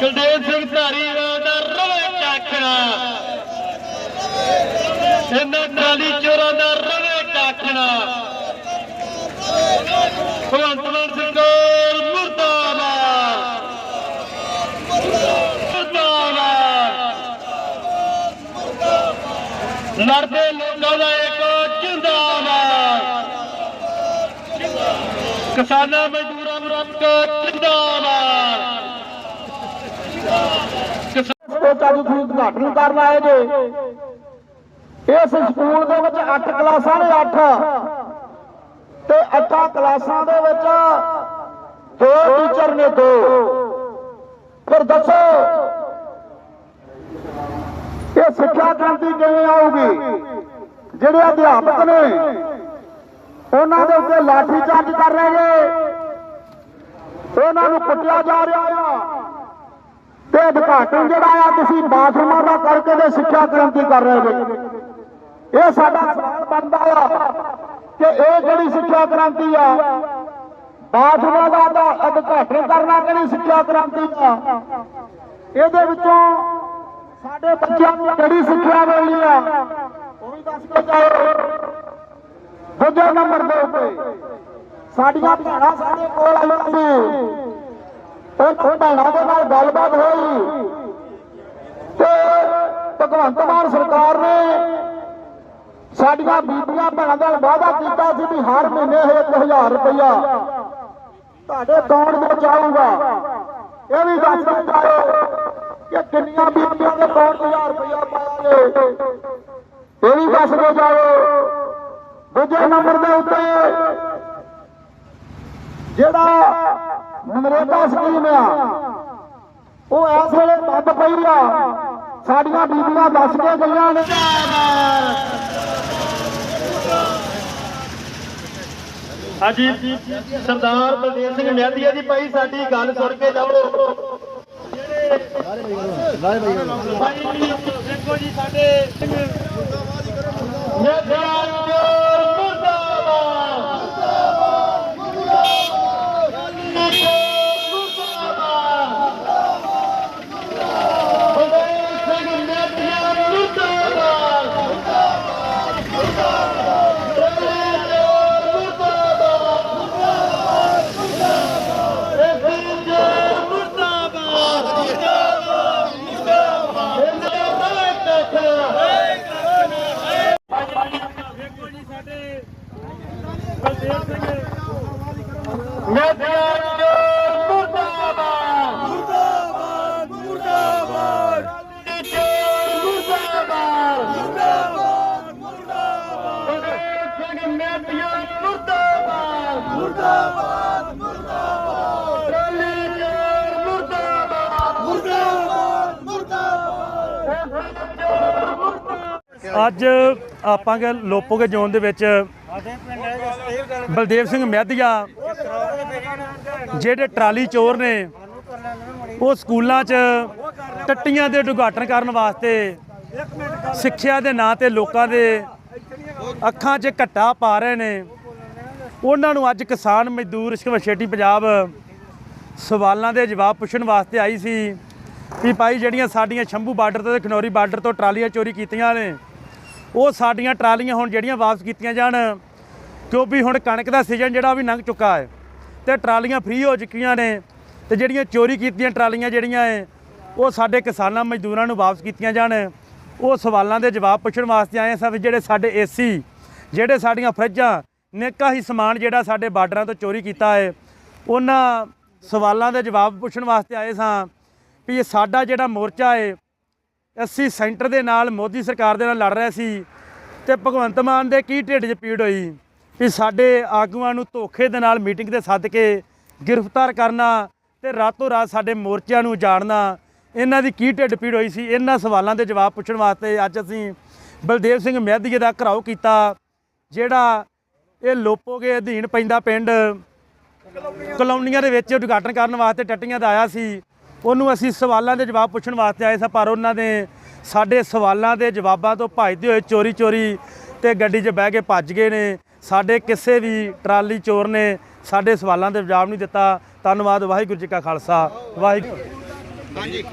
ਕੁਲਦੀਪ ਸਿੰਘ ਧਾਰੀਵਾਲ ਦਾ ਰਵੇ ਕਾਖਣਾ ਇਹਨਾਂ ਟਰਾਲੀ ਚੋਰਾਂ ਦਾ ਰਵੇ ਕਾਖਣਾ ਭਗਵੰਤ ਮਾਨ ਸਰਕਾਰ ਮੁਰਦਾਬਾਦ। ਮੁਰਦਾਬਾਦ। ਲੜਦੇ ਲੋਕਾਂ ਦਾ ਇੱਕ ਜਿੰਦਾਬਾਦ। ਕਿਸਾਨਾਂ ਮਜ਼ਦੂਰਾਂ ਮੁਰੱਕ ਜਿੰਦਾਬਾਦ। ਸੋਚਾ ਜੀ ਤੁਸੀਂ ਉਦਘਾਟਨ ਕਰਨ ਆਏ ਜੇ। ਇਸ ਸਕੂਲ ਦੇ ਵਿੱਚ 8 ਕਲਾਸਾਂ ਨੇ 8 ਤੇ 8 ਕਲਾਸਾਂ ਦੇ ਵਿੱਚ ਦੋ ਟੀਚਰ ਨੇ ਦੋ। ਫਿਰ ਦੱਸੋ, ਇਹ ਸਿੱਖਿਆ ਕ੍ਰਾਂਤੀ ਕਿਵੇਂ ਆਊਗੀ? ਜਿਹੜੇ ਅਧਿਆਪਕ ਨੇ, ਉਹਨਾਂ ਦੇ ਉੱਤੇ ਲਾਠੀ ਚਾਰਜ ਕਰ ਰਹੇ ਨੇ। ਉਹਨਾਂ ਨੂੰ ਕੁੱਟਿਆ ਜਾ ਰਿਹਾ ਆ। ਤੇ ਉਦਘਾਟਨ ਜਿਹੜਾ ਆ, ਤੁਸੀਂ ਬਾਥਰੂਮਾਂ ਦਾ ਕਰਕੇ ਤੇ ਸਿੱਖਿਆ ਕ੍ਰਾਂਤੀ ਕਰ ਰਹੇ ਜੇ। ਇਹ ਸਾਡਾ ਸਵਾਲ ਬਣਦਾ ਆ ਕਿ ਇਹ ਜਿਹੜੀ ਸਿੱਖਿਆ ਕ੍ਰਾਂਤੀ ਆ, ਬਾਥਰੂਮਾਂ ਦਾ ਤਾਂ ਉਦਘਾਟਨ ਕਰਨਾ ਕਿਹੜੀ ਸਿੱਖਿਆ ਕ੍ਰਾਂਤੀ ਆ ਇਹਦੇ ਵਿੱਚੋਂ ਸਾਡੇ ਬੱਚਿਆਂ ਨੂੰ ਕਿਹੜੀ ਸਿੱਖਿਆ ਮਿਲਣੀ ਆ? ਉਹ ਵੀ ਦੱਸ ਕੇ ਜਾਓ। ਦੂਜੇ ਨੰਬਰ ਦੇ ਉੱਤੇ, ਸਾਡੀਆਂ ਭੈਣਾਂ ਸਾਡੇ ਕੋਲ ਆਈਆਂ ਸੀ। ਉਹ ਭੈਣਾਂ ਦੇ ਨਾਲ ਗੱਲਬਾਤ ਹੋਈ। ਤੇ ਭਗਵੰਤ ਮਾਨ ਸਰਕਾਰ ਨੇ ਸਾਡੀਆਂ ਬੀਬੀਆਂ ਭੈਣਾਂ ਨਾਲ ਵਾਅਦਾ ਕੀਤਾ ਸੀ ਵੀ ਹਰ ਮਹੀਨੇ 1000 ਰੁਪਇਆ ਤੁਹਾਡੇ ਅਕਾਊਂਟ ਵਿੱਚ ਆਊਗਾ। ਇਹ ਵੀ ਦੱਸ ਕੇ ਕਿ ਕਿੰਨੀਆਂ ਬੀਬੀਆਂ ਦੇ ਅਕਾਊਂਟ 1000 ਰੁਪਇਆ ਪਾਇਆ ਇਹ ਵੀ ਦੱਸ ਕੇ ਜਾਓ। ਦੂਜੇ ਨੰਬਰ ਦੇ ਉੱਤੇ ਜਿਹੜਾ ਨਰੇਗਾ ਸਕੀਮ ਆ। ਉਹ ਇਸ ਵੇਲੇ ਬੰਦ ਪਈ ਆ। ਸਾਡੀਆਂ ਬੀਬੀਆਂ ਦੱਸ ਕੇ ਗਈਆਂ ਨੇ। ਹਾਂਜੀ, ਸਰਦਾਰ ਬਲਦੇਵ ਸਿੰਘ ਮਹਿਦੀਆ ਜੀ, ਭਾਈ ਸਾਡੀ ਗੱਲ ਸੁਣ ਕੇ ਜਾਓ। ਦੇਖੋ ਜੀ, ਸਾਡੇ ਮਹਿਦੀਆ ਚੋਰ ਮੁਰਦਾਬਾਦ ਮੁਰਦਾਬਾਦ। ਮੁਰਦਾਬਾਦ ਰਲੀ ਚੋਰ ਮੁਰਦਾਬਾਦ। ਮੁਰਦਾਬਾਦ ਮੁਰਦਾਬਾਦ। ਅੱਜ ਆਪਾਂ ਗੇ ਲੋਪੋਗੇ ਜ਼ੋਨ ਦੇ ਵਿੱਚ ਬਲਦੇਵ ਸਿੰਘ ਮਹਿਦੀਆ ਜਿਹੜੇ ਟਰਾਲੀ ਚੋਰ ਨੇ ਉਹ ਸਕੂਲਾਂ 'ਚ ਟੱਟੀਆਂ ਦੇ ਉਦਘਾਟਨ ਕਰਨ ਵਾਸਤੇ ਸਿੱਖਿਆ ਦੇ ਨਾਂ ਤੇ ਲੋਕਾਂ ਦੇ ਅੱਖਾਂ 'ਚ ਘੱਟਾ ਪਾ ਰਹੇ ਨੇ। ਉਹਨਾਂ ਨੂੰ ਅੱਜ ਕਿਸਾਨ ਮਜ਼ਦੂਰ ਸ਼ੇਟੀ ਪੰਜਾਬ ਸਵਾਲਾਂ ਦੇ ਜਵਾਬ ਪੁੱਛਣ ਵਾਸਤੇ ਆਈ ਸੀ ਵੀ ਭਾਈ ਜਿਹੜੀਆਂ ਸਾਡੀਆਂ ਸ਼ੰਭੂ ਬਾਰਡਰ ਤੋਂ ਤੇ ਖਨੌਰੀ ਬਾਰਡਰ ਤੋਂ ਟਰਾਲੀਆਂ ਚੋਰੀ ਕੀਤੀਆਂ ਨੇ, ਉਹ ਸਾਡੀਆਂ ਟਰਾਲੀਆਂ ਹੁਣ ਜਿਹੜੀਆਂ ਵਾਪਸ ਕੀਤੀਆਂ ਜਾਣ ਕਿਉਂਕਿ ਹੁਣ ਕਣਕ ਦਾ ਸੀਜ਼ਨ ਜਿਹੜਾ ਉਹ ਵੀ ਲੰਘ ਚੁੱਕਾ ਹੈ, ਤੇ ਟਰਾਲੀਆਂ ਫ੍ਰੀ ਹੋ ਚੁੱਕੀਆਂ ਨੇ, ਤੇ ਜਿਹੜੀਆਂ ਚੋਰੀ ਕੀਤੀਆਂ ਟਰਾਲੀਆਂ ਜਿਹੜੀਆਂ ਹੈ ਉਹ ਸਾਡੇ ਕਿਸਾਨਾਂ ਮਜ਼ਦੂਰਾਂ ਨੂੰ ਵਾਪਸ ਕੀਤੀਆਂ ਜਾਣ। ਉਹ ਸਵਾਲਾਂ ਦੇ ਜਵਾਬ ਪੁੱਛਣ ਵਾਸਤੇ ਆਏ ਸਭ ਜਿਹੜੇ ਸਾਡੇ ਏਸੀ, ਜਿਹੜੇ ਸਾਡੀਆਂ ਫਰਿੱਜਾਂ ਨੇਕਾ ਹੀ ਸਮਾਨ ਜਿਹੜਾ ਸਾਡੇ ਬਾਰਡਰਾਂ ਤੋਂ ਚੋਰੀ ਕੀਤਾ ਹੈ, ਉਹਨਾਂ ਸਵਾਲਾਂ ਦੇ ਜਵਾਬ ਪੁੱਛਣ ਵਾਸਤੇ ਆਏ ਸਾਂ ਵੀ ਇਹ ਸਾਡਾ ਜਿਹੜਾ ਮੋਰਚਾ ਹੈ, ਅਸੀਂ ਸੈਂਟਰ ਦੇ ਨਾਲ ਮੋਦੀ ਸਰਕਾਰ ਦੇ ਨਾਲ ਲੜ ਰਹੇ ਸੀ ਤੇ ਭਗਵੰਤ ਮਾਨ ਦੇ ਕੀ ਢਿੱਡ 'ਚ ਪੀੜ ਹੋਈ? ਵੀ ਸਾਡੇ ਆਗੂਆਂ ਨੂੰ ਧੋਖੇ ਦੇ ਨਾਲ ਮੀਟਿੰਗ ਤੇ ਸੱਦ ਕੇ ਗ੍ਰਿਫਤਾਰ ਕਰਨਾ ਤੇ ਰਾਤੋਂ ਰਾਤ ਸਾਡੇ ਮੋਰਚਿਆਂ ਨੂੰ ਜਾਣਨਾ ਇਹਨਾਂ ਦੀ ਕੀ ਢਿੱਡ ਪੀੜ ਹੋਈ ਸੀ? ਇਹਨਾਂ ਸਵਾਲਾਂ ਦੇ ਜਵਾਬ ਪੁੱਛਣ ਵਾਸਤੇ ਅੱਜ ਅਸੀਂ ਬਲਦੇਵ ਸਿੰਘ ਮਹਿਦੀਏ ਦਾ ਘਰਾਓ ਕੀਤਾ, ਜਿਹੜਾ ਇਹ ਲੋਪੋਗੇ ਅਧੀਨ ਪੈਂਦਾ ਪਿੰਡ ਕਲੋਨੀਆਂ ਦੇ ਵਿੱਚ ਉਦਘਾਟਨ ਕਰਨ ਵਾਸਤੇ ਟੱਟੀਆਂ ਦਾ ਆਇਆ ਸੀ। ਉਹਨੂੰ ਅਸੀਂ ਸਵਾਲਾਂ ਦੇ ਜਵਾਬ ਪੁੱਛਣ ਵਾਸਤੇ ਆਏ ਸਾਂ, ਪਰ ਉਹਨਾਂ ਨੇ ਸਾਡੇ ਸਵਾਲਾਂ ਦੇ ਜਵਾਬਾਂ ਤੋਂ ਭੱਜਦੇ ਹੋਏ ਚੋਰੀ ਚੋਰੀ ਤੇ ਗੱਡੀ 'ਚ ਬਹਿ ਕੇ ਭੱਜ ਗਏ ਨੇ। ਸਾਡੇ ਕਿਸੇ ਵੀ ਟਰਾਲੀ ਚੋਰ ਨੇ ਸਾਡੇ ਸਵਾਲਾਂ ਦੇ ਜਵਾਬ ਨਹੀਂ ਦਿੱਤਾ। ਧੰਨਵਾਦ, ਵਾਹਿਗੁਰੂ ਜੀ ਕਾ ਖਾਲਸਾ। ਵਾਹਿਗੁਰੂ। ਹਾਂਜੀ।